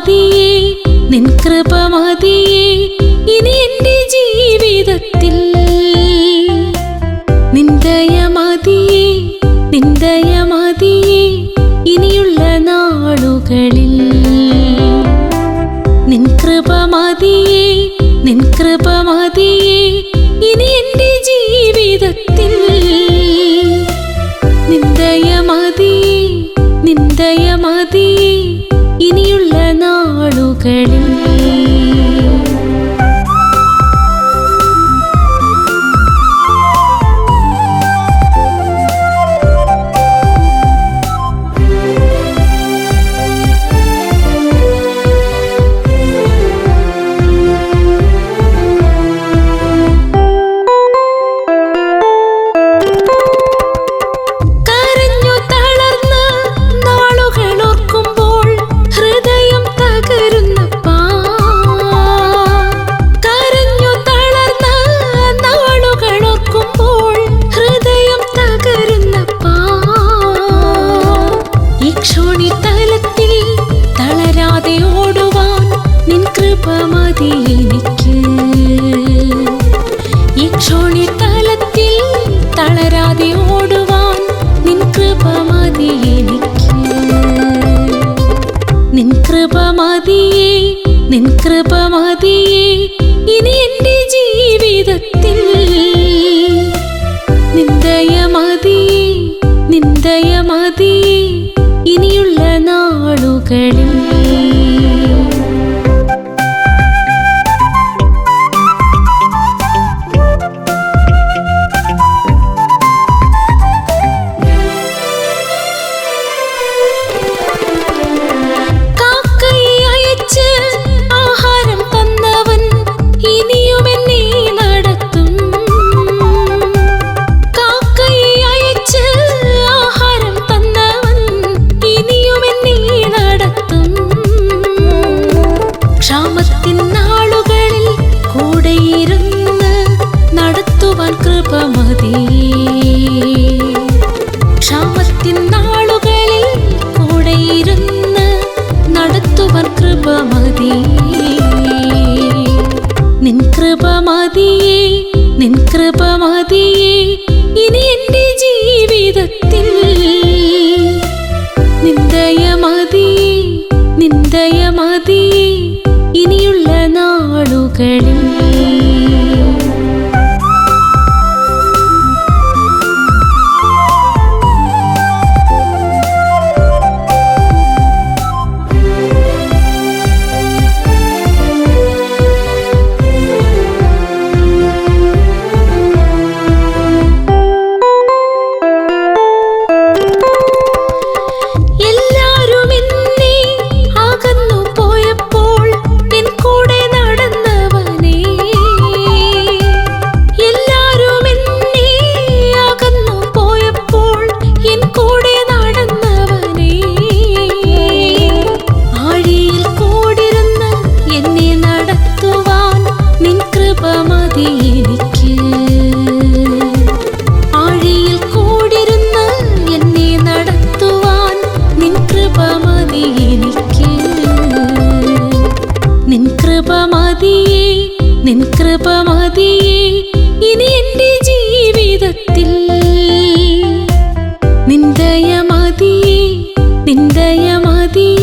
മതിയേ നിൻ കൃപ മതിയേ ഇനി എന്റെ ജീവിതത്തിൽ. നിന്ദയ മതിയേ നിന്ദയ മതിയേ ഇനിയുള്ള നാളുകളിൽ. കൃപ മതി എനിക്ക് ഈ ക്ഷോണി തലത്തിൽ തളരാതെ ഓടുവാൻ നിൻ കൃപ മതി എനിക്ക് നിൻ കൃപ മതിയേ നിൻ കൃപ കൃപ മതി ക്ഷാമത്തിൻ നാളുകളിൽ കൂടെയിരുന്ന് നടത്തുവൻ കൃപ മതി നിൻ കൃപ നിൻ കൃപ മതിയേ ഇനി എന്റെ ജീവിതത്തിൽ നിന്ദയ മതിയേ നിന്ദയ ഇനിയുള്ള നാളുകളിൽ നിൻ കൃപ ജീവിതത്തിൽ. നിന്ദയ മതിയേ നിന്ദയ മതിയേ